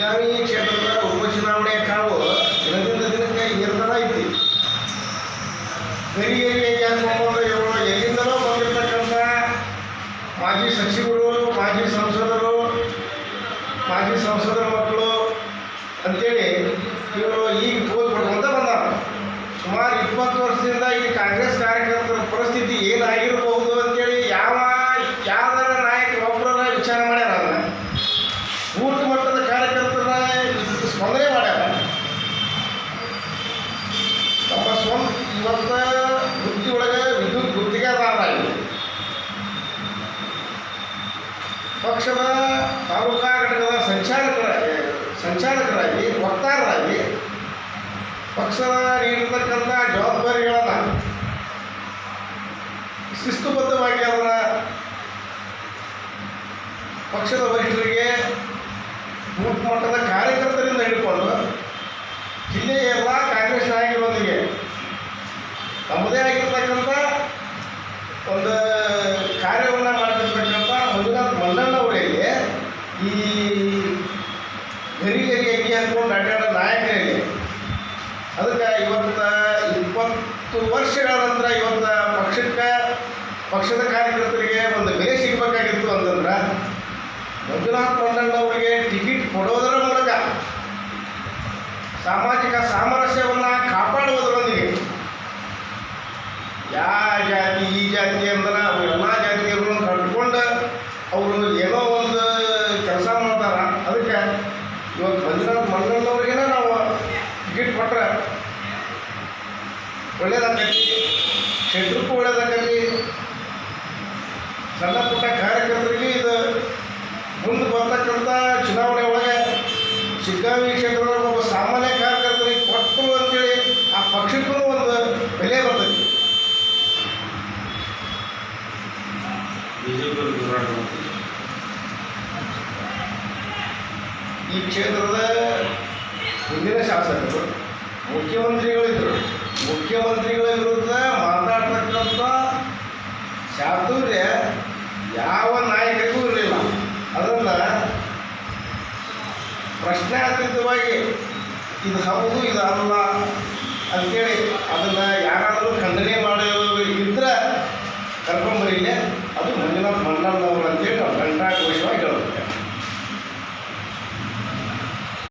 ಶಿಗ್ಗಾವಿ ಕ್ಷೇತ್ರದ ಉಪಚುನಾವಣೆಯ ಕಾವು ದಿನದಿಂದ ದಿನಕ್ಕೆ ಏರ್ತಾನ ಐತಿ ಗರಿಗರಿಗೆ ಹಾಕೊಂಡ್ಬಂದು ಇವರು ಮಾಜಿ ಸಚಿವರು, ಮಾಜಿ ಸಂಸದರು, ಮಾಜಿ ಸಂಸದರ ಮಕ್ಕಳು ಅಂತೇಳಿ ಇವರು ಈಗ ಪೋಲ್ ಪಡ್ಕೊಂತ ಬಂದಾರ. ಸುಮಾರು ಇಪ್ಪತ್ತು ವರ್ಷದಿಂದ ಈ ಕಾಂಗ್ರೆಸ್ ಕಾರ್ಯಕರ್ತರ ಪರಿಸ್ಥಿತಿ ಏನಾಗಿರಬಹುದು ಅಂತೇಳಿ ಯಾವ ಯಾವ್ದಾರ ನಾಯಕ ಒಬ್ಬರ ವಿಚಾರ ಮಾಡ್ಯಾರ ಅದನ್ನ ಬೂತ್ ಮಟ್ಟದ ಕಾರ್ಯಕರ್ತರ ಸ್ಪಂದನೆ ಮಾಡ್ಯಾರ ನಮ್ಮ ಸ್ವಂತ ಇವತ್ತ ವೃತ್ತಿ ಒಳಗೆ ವಿದ್ಯುತ್ ಗುತ್ತಿಗೆದಾರರಾಗಿ ಪಕ್ಷದ ತಾಲೂಕಾ ಘಟಕದ ಸಂಚಾಲಕರಾಗಿ ಸಂಚಾಲಕರಾಗಿ, ವಕ್ತಾರರಾಗಿ ಪಕ್ಷದ ನೀಡಿರ್ತಕ್ಕಂಥ ಜವಾಬ್ದಾರಿಗಳನ್ನು ಶಿಸ್ತುಬದ್ಧವಾಗಿ ಅವರ ಪಕ್ಷದ ವರಿಷ್ಠರಿಗೆ ಬೂತ್ ಮಟ್ಟದ ಕಾರ್ಯಕರ್ತರಿಂದ ಹಿಡ್ಕೊಂಡು ಜಿಲ್ಲೆಯ ಎಲ್ಲ ಕಾಂಗ್ರೆಸ್ ನಾಯಕರೊಂದಿಗೆ ತಮ್ಮದೇ ಆಗಿರ್ತಕ್ಕಂಥ ಒಂದು ಕಾರ್ಯವನ್ನು ಮಾಡಿರ್ತಕ್ಕಂಥ ಮಂಜುನಾಥ್ ಮಲ್ಲಣ್ಣವರಿಗೆ ಈ ಗರಿ ಗರಿ ಅಕ್ಕಿ ಹಾಕ್ಕೊಂಡು ಅಡ್ಡಾಡೋ ನಾಯಕರಿಗೆ ಅದಕ್ಕೆ ಇವತ್ತು ಇಪ್ಪತ್ತು ವರ್ಷಗಳ ನಂತರ ಇವತ್ತು ಪಕ್ಷಕ್ಕೆ, ಪಕ್ಷದ ಕಾರ್ಯಕರ್ತರಿಗೆ ಒಂದು ಬೆಲೆ ಸಿಗಬೇಕಾಗಿತ್ತು ಅಂತಂದ್ರೆ ಮಂಜುನಾಥ್ ಮಲ್ಲಣ್ಣವರಿಗೆ ಟಿಕೆಟ್ ಕೊಡೋದರ ಮೂಲಕ ಸಾಮಾಜಿಕ ಸಾಮರಸ್ಯವನ್ನು ಯಾವ ಜಾತಿ, ಈ ಜಾತಿ ಅಂದ್ರೆ ಅವು ಎಲ್ಲ ಜಾತಿಯವ್ರನ್ನ ಕಟ್ಕೊಂಡು ಅವರು ಏನೋ ಒಂದು ಕೆಲಸ ಮಾಡ್ತಾರ. ಅದಕ್ಕೆ ಇವತ್ತು ಬಂದಿರೋ ಮಂಡಣ್ಣವ್ರಿಗೇನೆ ನಾವು ಟಿಕೆಟ್ ಕೊಟ್ರೆ ಒಳ್ಳೇದಾಗಲಿ ಕ್ಷೇತ್ರಕ್ಕೂ ಒಳ್ಳೇದಾಗಲಿ ಸಣ್ಣ ಪುಟ್ಟ ಕಾರ್ಯಕರ್ತರಿಗೆ ಇದು ಮುಂದೆ ಬರ್ತಕ್ಕಂಥ ಚುನಾವಣೆ ಒಳಗೆ ಸಿಗ್ಗಾವಿ ಕ್ಷೇತ್ರದ ಒಬ್ಬ ಸಾಮಾನ್ಯ ಕಾರ್ಯಕರ್ತರಿಗೆ ಕೊಟ್ಟರು ಅಂತೇಳಿ ಆ ಪಕ್ಷಕ್ಕೂ ಒಂದು ಬೆಲೆ ಬರ್ತೈತಿ ಈ ಕ್ಷೇತ್ರದ ಹಿಂದಿನ ಶಾಸಕರು ಮುಖ್ಯಮಂತ್ರಿಗಳಿದ್ದರು ಮುಖ್ಯಮಂತ್ರಿಗಳ ವಿರುದ್ಧ ಮಾತಾಡ್ತಕ್ಕಂಥ ಚಾತುರ್ಯ ಯಾವ ನಾಯಕರಿಗೂ ಇರಲಿಲ್ಲ. ಅದನ್ನು ಪ್ರಶ್ನಾತೀತವಾಗಿ ಇದು ಹೌದು, ಇದು ಅಲ್ಲ ಅಂತೇಳಿ